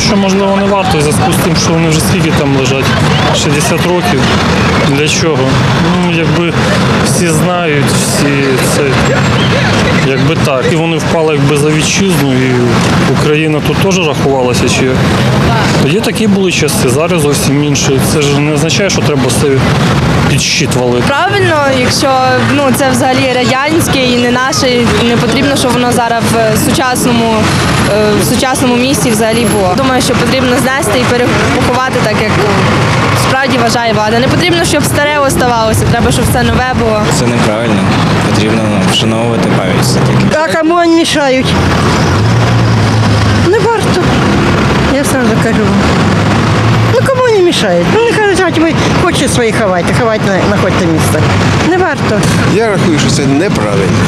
думаю, що можливо не варто в зв'язку з тим, що вони вже скільки там лежать? 60 років. Для чого? Ну, якби всі знають, всі це так. І вони впали якби за вітчизну, і Україна тут теж рахувалася. Чи тоді такі були часи, зараз зовсім інші. Це ж не означає, що треба все під щит валити. Правильно, якщо ну це взагалі радянське і не наше, і не потрібно, щоб воно зараз в сучасному е, в сучасному місті взагалі було. Думаю, що потрібно знести і перепоховати так, як справді вважає влада. Не потрібно, щоб старе оставалося, треба, щоб все нове було. Це неправильно. Вшановувати пам'ять все-таки. А кому вони мішають? Не варто. Я сразу кажу. Ну кому вони мішають? Ну нехай лежать, ви хочете свої ховайте, ховайте на, знаходьте місце. Не варто. Я рахую, що це неправильно.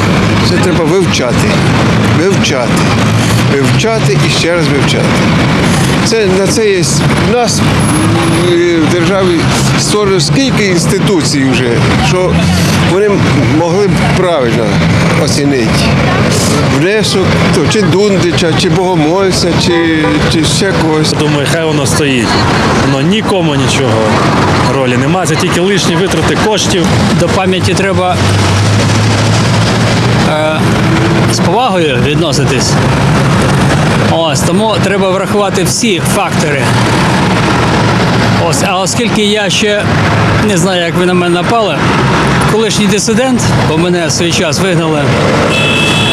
Це треба вивчати. Вивчати. Вивчати і ще раз вивчати. Це на це є нас створено скільки інституцій вже, що вони могли б правильно оцінити внесок, то чи Дундича, чи Богомольця, чи, чи ще когось. Думаю, хай воно стоїть. Воно нікому нічого ролі немає. Це тільки лишні витрати коштів. до пам'яті треба е, з повагою відноситись. Ось, тому треба врахувати всі фактори. Ось, а оскільки я ще не знаю, як ви на мене напали, колишній дисидент, бо мене в свій час вигнали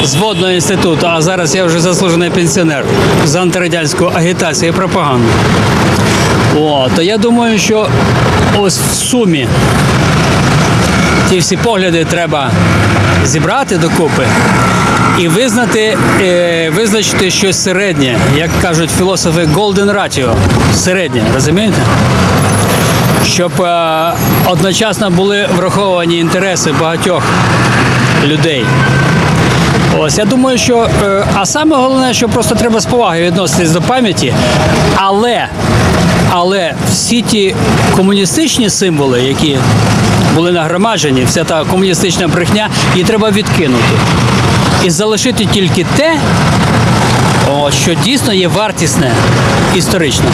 з водного інституту, а зараз я вже заслужений пенсіонер з антирадянської агітації і пропаганди. О, то я думаю, що ось в сумі ті всі погляди треба зібрати докупи і визнати, е, визначити щось середнє, як кажуть філософи Golden Ratio. Середнє, розумієте? Щоб е, одночасно були враховані інтереси багатьох людей. Ось я думаю, що е, а саме головне, що просто треба з повагою відноситись до пам'яті, але, але всі ті комуністичні символи, які були нагромаджені, вся та комуністична брехня, її треба відкинути. І залишити тільки те, що дійсно є вартісне історично.